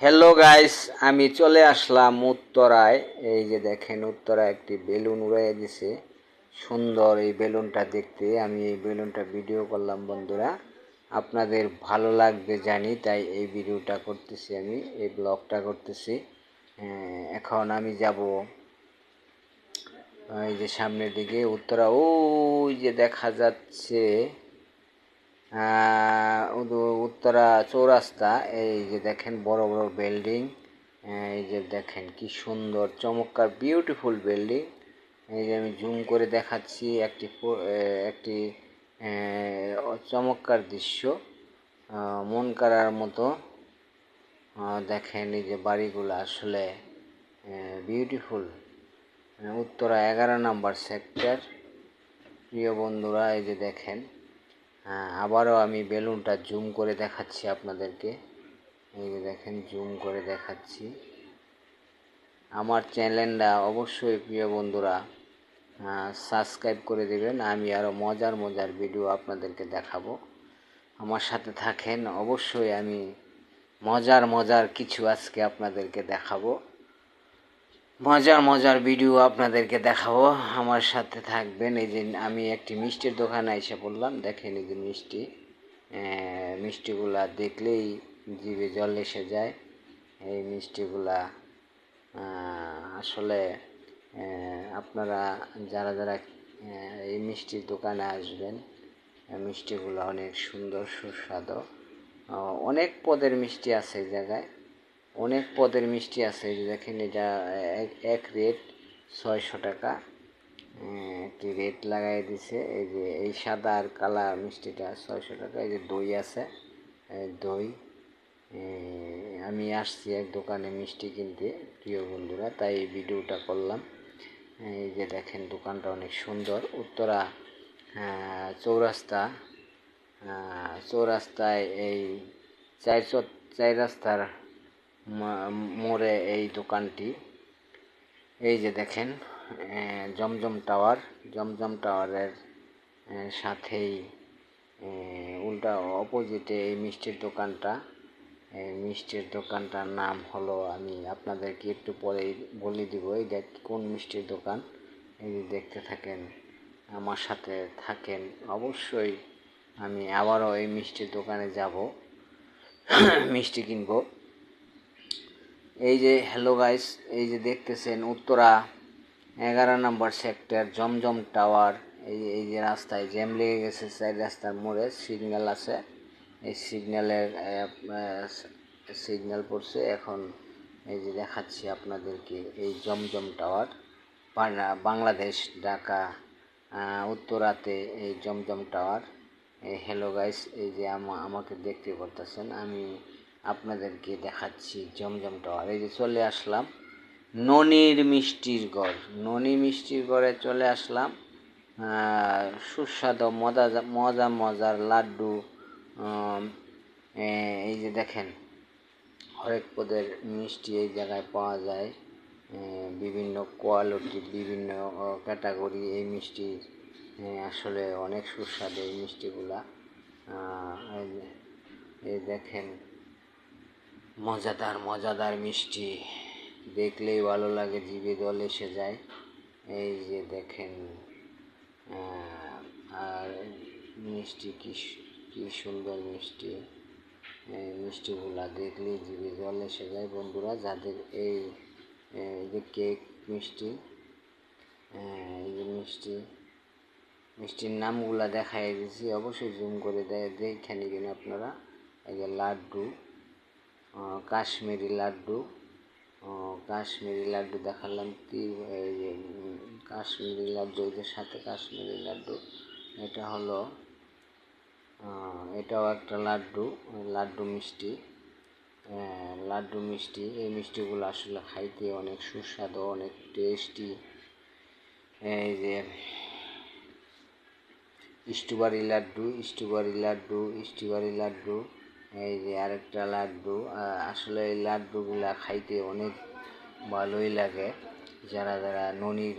Hello guys আমি চলে আসলাম উত্তরায়। এই যে দেখেন উত্তরায় একটি বেলুন উড়াই দিছে সুন্দর এই বেলুনটা দেখতে। আমি এই বেলুনটা ভিডিও করলাম বন্ধুরা। আপনাদের ভালো লাগবে জানি তাই এই ভিডিওটা করতেছি আমি এই ব্লগটা করতেছি। আহ, এখন আমি যাব এই যে সামনের দিকে উত্তরা। ওই যে দেখা যাচ্ছে উত্তরা চৌরাস্তা, এই যে দেখেন বড় বড় বিল্ডিং এই যে দেখেন কি সুন্দর, চমৎকার বিউটিফুল বিল্ডিং। এই যে আমি জুম করে দেখাচ্ছি একটি একটি চমৎকার দৃশ্য মন কাড়ার মতো। দেখেন এই যে বাড়িগুলো আসলে বিউটিফুল উত্তরা এগারো নাম্বার সেক্টর প্রিয় বন্ধুরা, এই যে দেখেন হ্যাঁ আবারও আমি বেলুনটা জুম করে দেখাচ্ছি আপনাদেরকে। এই যে দেখেন, জুম করে দেখাচ্ছি। আমার চ্যানেলটা অবশ্যই প্রিয় বন্ধুরা সাবস্ক্রাইব করে দেবেন। আমি আরও মজার মজার ভিডিও আপনাদেরকে দেখাবো। আমার সাথে থাকেন, অবশ্যই আমি মজার মজার কিছু আজকে আপনাদেরকে দেখাবো। মজার মজার ভিডিও আপনাদেরকে দেখাবো। আমার সাথে থাকবেন এই যে আমি একটি মিষ্টির দোকানে এসে পড়লাম। দেখেন এই যে মিষ্টি। মিষ্টিগুলা দেখলেই জিভে জল এসে যায়। এই মিষ্টিগুলা আসলে আপনারা যারা যারা এই মিষ্টির দোকানে আসবেন মিষ্টিগুলো অনেক সুন্দর, সুস্বাদু। অনেক পদের মিষ্টি আছে এই জায়গায়। অনেক পদের মিষ্টি আছে যে দেখেন এটা এক- রেট ছয়শো টাকা। একটি রেট লাগাই দিছে, এই যে এই সাদা আর কালা মিষ্টিটা ছয়শো টাকা, এই যে দই আছে দই। আমি আসছি এক দোকানে মিষ্টি কিনতে, প্রিয় বন্ধুরা, তাই এই ভিডিওটা করলাম। এই যে দেখেন দোকানটা অনেক সুন্দর, উত্তরা চৌরাস্তা চৌরাস্তায় এই চার চার রাস্তার মোড়ে এই দোকানটি। এই যে দেখেন জমজম টাওয়ার। জমজম টাওয়ারের সাথেই উল্টা অপোজিটে এই মিষ্টির দোকানটা। এই মিষ্টির দোকানটার নাম হলো, আমি আপনাদেরকে একটু পরেই বলে দিব এটা কোন মিষ্টির দোকান? এই দেখতে থাকেন, আমার সাথে থাকেন, অবশ্যই আমি আবারও এই মিষ্টির দোকানে যাব, মিষ্টি কিনবো। এই যে হ্যালো গাইস এই যে দেখতেছেন উত্তরা, এগারো নম্বর সেক্টর জমজম টাওয়ার এই এই যে রাস্তায় জ্যাম লেগে গেছে চার রাস্তার মোড়ে সিগন্যাল আছে। এই সিগন্যালের সিগন্যাল পড়ছে। এখন এই যে দেখাচ্ছি আপনাদেরকে এই জমজম টাওয়ার বাংলাদেশ, ঢাকা উত্তরাতে এই জমজম টাওয়ার এই হ্যালো গাইস এই যে আমা- আমাকে দেখতে পারতেছেন। আমি আপনাদেরকে দেখাচ্ছি জমজম টাওয়ার। এই যে চলে আসলাম ননির মিষ্টির গড় ননি মিষ্টির গড়ে চলে আসলাম সুস্বাদু মজা মজা মজার লাড্ডু এই যে দেখেন হরেক পদের মিষ্টি এই জায়গায় পাওয়া যায়। বিভিন্ন কোয়ালিটির বিভিন্ন ক্যাটাগরি এই মিষ্টির এ, আসলে অনেক সুস্বাদু এই মিষ্টিগুলা। এই দেখেন মজাদার মজাদার মিষ্টি। দেখলেই ভালো লাগে, জিভে জল এসে যায়। এই যে দেখেন আর মিষ্টি কি কি সুন্দর মিষ্টি। মিষ্টিগুলা দেখলেই জিভে জল এসে যায়। বন্ধুরা, যাদের এই যে কেক মিষ্টি এই যে মিষ্টি, মিষ্টির নামগুলা দেখাই দিয়েছি অবশ্যই জুম করে দেয় দেখে নেবেন আপনারা। এই যে লাড্ডু। কাশ্মীরি লাড্ডু কাশ্মীরি লাড্ডু দেখালাম কি কাশ্মীরি লাড্ডু এদের সাথে কাশ্মীরি লাড্ডু, এটা হলো এটাও একটা লাড্ডু লাড্ডু মিষ্টি। লাড্ডু মিষ্টি, এই মিষ্টিগুলো আসলে খাইতে অনেক সুস্বাদু, অনেক টেস্টি এই যে strawberry laddu strawberry laddu strawberry laddu. এই যে আরেকটা লাড্ডু আসলে এই লাড্ডুগুলা খাইতে অনেক ভালোই লাগে। যারা যারা ননির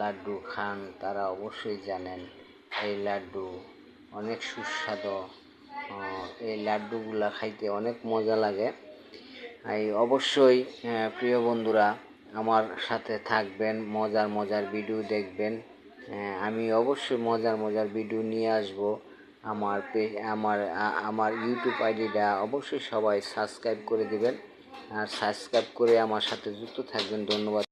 লাড্ডু খান, তারা অবশ্যই জানেন এই লাড্ডু অনেক সুস্বাদু। এই লাড্ডুগুলা খাইতে অনেক মজা লাগে। এই অবশ্যই প্রিয় বন্ধুরা, আমার সাথে থাকবেন, মজার মজার ভিডিও দেখবেন। আমি অবশ্যই মজার মজার ভিডিও নিয়ে আসব। আমার পে- আমার আমার ইউটিউব আইডিটা অবশ্যই সবাই সাবস্ক্রাইব করে দেবেন। আর সাবস্ক্রাইব করে আমার সাথে যুক্ত থাকবেন। ধন্যবাদ।